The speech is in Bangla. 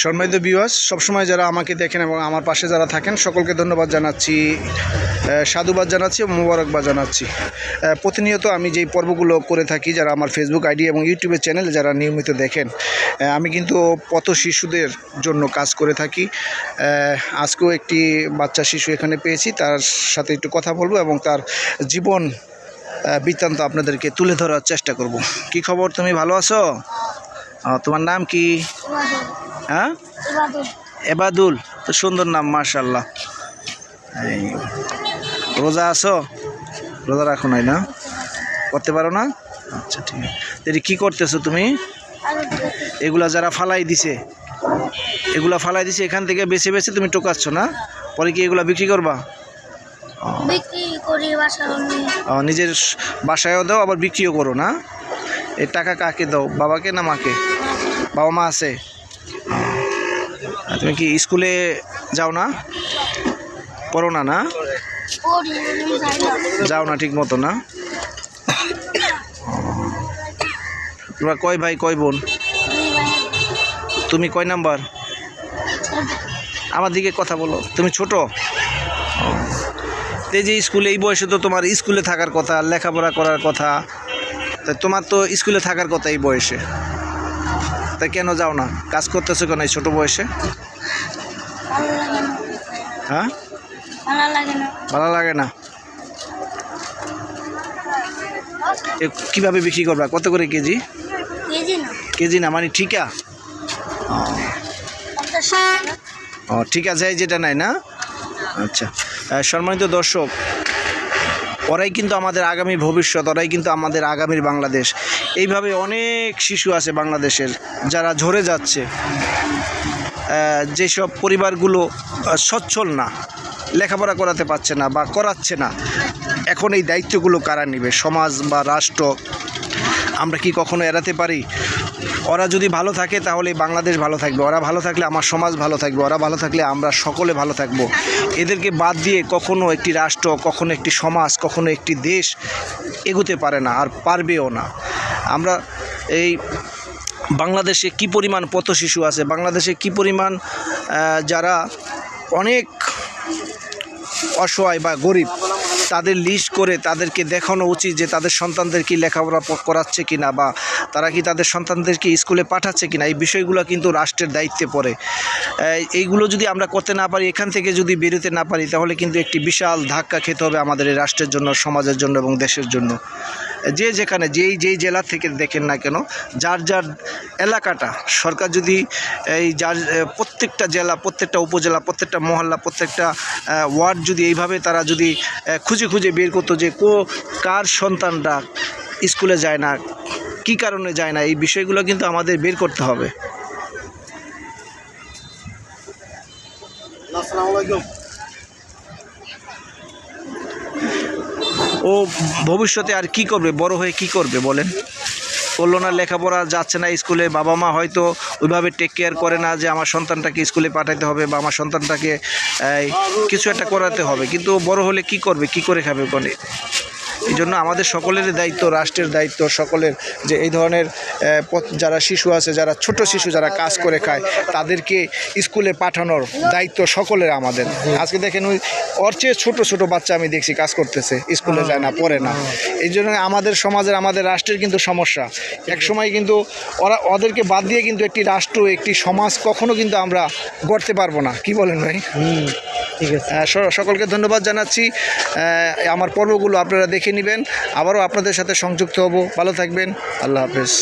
সম্মানিত বিওয়াস সবসময় যারা আমাকে দেখেন এবং আমার পাশে যারা থাকেন, সকলকে ধন্যবাদ জানাচ্ছি সাধুবাদ জানাচ্ছি এবং মুবারকবাদ জানাচ্ছি। প্রতিনিয়ত আমি যেই পর্বগুলো করে থাকি, যারা আমার ফেসবুক আইডি এবং ইউটিউবের চ্যানেল যারা নিয়মিত দেখেন আমি কিন্তু পথ শিশুদের জন্য কাজ করে থাকি। আজকেও একটি বাচ্চা শিশু এখানে পেয়েছি, তার সাথে একটু কথা বলব এবং তার জীবন বৃত্তান্ত আপনাদেরকে তুলে ধরার চেষ্টা করব। কি খবর? তুমি ভালো আছো? তোমার নাম কি? হ্যাঁ? এবাদুল। তো সুন্দর নাম মার্শাল্লাহ রোজা আছো? রোজা রাখো নাই না? করতে পারো না? আচ্ছা ঠিক আছে। কী করতেছো তুমি? এগুলা যারা ফালাই দিছে এগুলা ফালাই দিছে এখান থেকে বেছে বেছে তুমি টোকাচ্ছ না? পরে কি এগুলা বিক্রি করবা? নিজের বাসায়ও দাও আবার বিক্রিও করো না? এ টাকা কাকে দাও বাবাকে না মাকে? বাবা মা আছে? তুমি কি স্কুলে যাও না? পড়ো না না। যাও না ঠিক মতো, না? তোমরা কয় ভাই, কয় বোন? তুমি কয় নাম্বার? আমার দিকে কথা বলো। তুমি ছোট? এই যে স্কুলে, এই বয়সে তো তোমার স্কুলে থাকার কথা, লেখাপড়া করার কথা। তা তোমার তো স্কুলে থাকার কথা এই বয়সে। তা কেন যাও না? কাজ করতেছো কেন এই ছোটো বয়সে? ভালো লাগে না হ্যাঁ? ভালো লাগে না। কীভাবে বিক্রি করবা? কত করে কেজি? কেজি না মানে ঠিকা? ও ঠিক আছে যেটা নাই না? আচ্ছা। সম্মানিত দর্শক ওরাই কিন্তু আমাদের আগামী ভবিষ্যৎ, ওরাই কিন্তু আমাদের আগামীর বাংলাদেশ। এইভাবে অনেক শিশু আছে বাংলাদেশের, যারা ঝরে যাচ্ছে। যেসব পরিবারগুলো সচ্ছল না, লেখাপড়া করাতে পারছে না বা করাচ্ছে না, এখন এই দায়িত্বগুলো কারা নেবে? সমাজ বা রাষ্ট্র? আমরা কি কখনো এড়াতে পারি? ওরা যদি ভালো থাকে তাহলে বাংলাদেশ ভালো থাকবে। ওরা ভালো থাকলে আমার সমাজ ভালো থাকবে। ওরা ভালো থাকলে আমরা সকলে ভালো থাকব। এদেরকে বাদ দিয়ে কখনো একটি রাষ্ট্র, কখনো একটি সমাজ, কখনো একটি দেশ এগোতে পারে না আর পারবেও না। আমরা এই বাংলাদেশে কি পরিমাণ পথ শিশু আছে? বাংলাদেশে কি পরিমাণ যারা অনেক অসহায় বা গরিব তাদের লিস্ট করে তাদেরকে দেখানো উচিত যে তাদের সন্তানদের কি লেখাপড়া করাচ্ছে কি না বা তারা কি তাদের সন্তানদেরকে স্কুলে পাঠাচ্ছে কি না এই বিষয়গুলো কিন্তু রাষ্ট্রের দায়িত্বে পড়ে। এইগুলো যদি আমরা করতে না পারি, এখান থেকে যদি বেরোতে না পারি, তাহলে কিন্তু একটি বিশাল ধাক্কা খেতে হবে আমাদের এই রাষ্ট্রের জন্য, সমাজের জন্য এবং দেশের জন্য। যে যেখানে, যেই যেই জেলা থেকে দেখেন না কেন, যার যার এলাকাটা, সরকার যদি এই যার প্রত্যেকটা জেলা, প্রত্যেকটা উপজেলা, প্রত্যেকটা মহল্লা, প্রত্যেকটা ওয়ার্ড যদি এইভাবে তারা যদি খুঁজে খুঁজে বের করতো যে কো, কার সন্তানরা স্কুলে যায় না, কী কারণে যায় না, এই বিষয়গুলো কিন্তু আমাদের বের করতে হবে। ও ভবিষ্যতে আর কি করবে? বড় হয়ে কি করবে বলেন? করল না লেখাপড়া যাচ্ছে না স্কুলে, বাবা মা হয়তো ওইভাবে টেক কেয়ার করে না যে আমার সন্তানটাকে স্কুলে পাঠাতে হবে বা আমার সন্তানটাকে কিছু একটা করাতে হবে। কিন্তু বড় হলে কি করবে? কি করে খাবে কোনে এই জন্য আমাদের সকলের দায়িত্ব রাষ্ট্রের দায়িত্ব সকলের যে এই ধরনের যারা শিশু আছে যারা ছোট শিশু যারা কাজ করে খায় তাদেরকে স্কুলে পাঠানোর দায়িত্ব সকলের আমাদের। আজকে দেখেন ওই ওর চেয়ে ছোট ছোট বাচ্চা আমি দেখছি কাজ করতেছে স্কুলে যায় না পড়ে না। এই জন্য আমাদের সমাজের আমাদের রাষ্ট্রের কিন্তু সমস্যা। এক সময় কিন্তু ওরা ওদেরকে বাদ দিয়ে কিন্তু একটি রাষ্ট্র একটি সমাজ কখনো কিন্তু আমরা গড়তে পারব না। কি বলেন ভাই? ঠিক আছে। সকলকে ধন্যবাদ জানাচ্ছি। আমার পর্বগুলো আপনারা দেখে নেবেন। আবারও আপনাদের সাথে সংযুক্ত হব। ভালো থাকবেন। আল্লাহ হাফেজ।